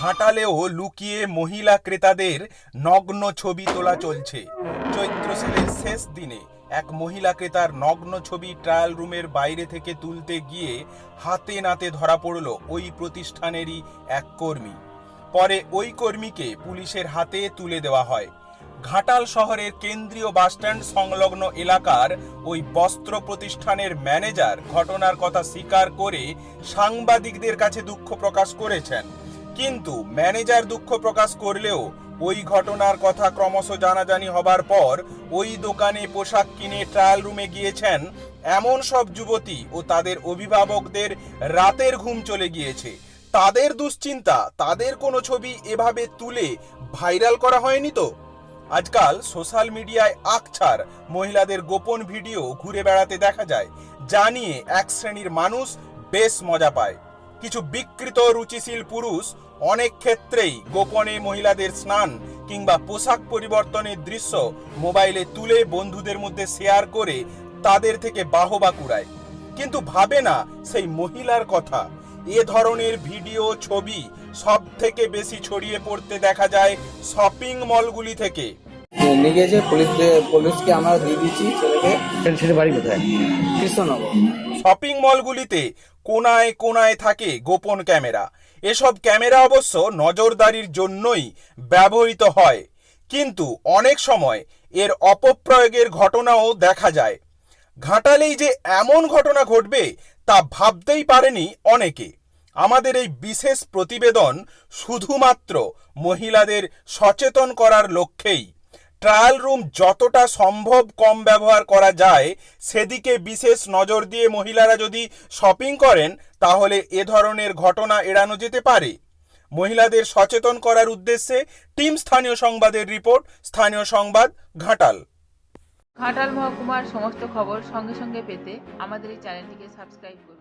ঘাটালেও লুকিয়ে মহিলা ক্রেতাদের নগ্ন ছবি তোলা চলছে। চৈত্র সেলের শেষ দিনে এক মহিলা ক্রেতার নগ্ন ছবি ট্রায়াল রুমের বাইরে থেকে তুলতে গিয়ে হাতে নাতে ধরা পড়ল ওই প্রতিষ্ঠানেরই এক কর্মী। পরে ওই কর্মীকে পুলিশের হাতে তুলে দেওয়া হয়। ঘাটাল শহরের কেন্দ্রীয় বাসস্ট্যান্ড সংলগ্ন এলাকার ওই বস্ত্র প্রতিষ্ঠানের ম্যানেজার ঘটনার কথা স্বীকার করে সাংবাদিকদের কাছে দুঃখ প্রকাশ করেছেন। কিন্তু ম্যানেজার দুঃখ প্রকাশ করলেও ওই ঘটনার কথা ক্রমশ জানাজানি হবার পর ওই দোকানে পোশাক কিনে ট্রায়াল রুমে গিয়েছেন এমন সব যুবতী ও তাদের অভিভাবকদের রাতের ঘুম চলে গিয়েছে। তাদের দুশ্চিন্তা, তাদের কোনো ছবি এভাবে তুলে ভাইরাল করা হয়নি তো? আজকাল সোশ্যাল মিডিয়ায় আকছার মহিলাদের গোপন ভিডিও ঘুরে বেড়াতে দেখা যায়, যা নিয়ে এক শ্রেণির মানুষ বেশ মজা পায়। কিছু বিকৃত রুচিশীল পুরুষ অনেক ক্ষেত্রেই গোপনে মহিলাদের স্নান কিংবা পোশাক পরিবর্তনের দৃশ্য মোবাইলে তুলে বন্ধুদের মধ্যে শেয়ার করে তাদের থেকে বাহবা কুড়ায়। কিন্তু ভাবে না সেই মহিলার কথা। এ ধরনের ভিডিও ছবি সব থেকে বেশি ছড়িয়ে পড়তে দেখা যায় শপিং মলগুলি থেকে। নিয়ে গিয়েছে পুলিশ পুলিশকে আমরা দিয়ে দিচ্ছি ছেলেকে। ছেলে বাড়ি কোথায়? কৃষ্ণনগর। শপিং মলগুলিতে কোনায় কোনায় থাকে গোপন ক্যামেরা। এসব ক্যামেরা অবশ্য নজরদারির জন্যই ব্যবহৃত হয়। কিন্তু অনেক সময় এর অপপ্রয়োগের ঘটনাও দেখা যায়। ঘাটালেই যে এমন ঘটনা ঘটবে তা ভাবতেই পারেনি অনেকে। আমাদের এই বিশেষ প্রতিবেদন শুধুমাত্র মহিলাদের সচেতন করার লক্ষ্যেই। ট্রায়াল রুম যতটা সম্ভব কম ব্যবহার করা যায়, সেদিকে বিশেষ নজর দিয়ে মহিলারা যদি শপিং করেন, তাহলে এ ধরনের ঘটনা এড়ানো যেতে পারে। মহিলাদের সচেতন করার উদ্দেশ্যে টিম স্থানীয় সংবাদের রিপোর্ট, স্থানীয় সংবাদ, ঘাটাল। ঘাটাল মহকুমার সমস্ত খবর সঙ্গে সঙ্গে পেতে আমাদের এই চ্যানেলটিকে সাবস্ক্রাইব করুন।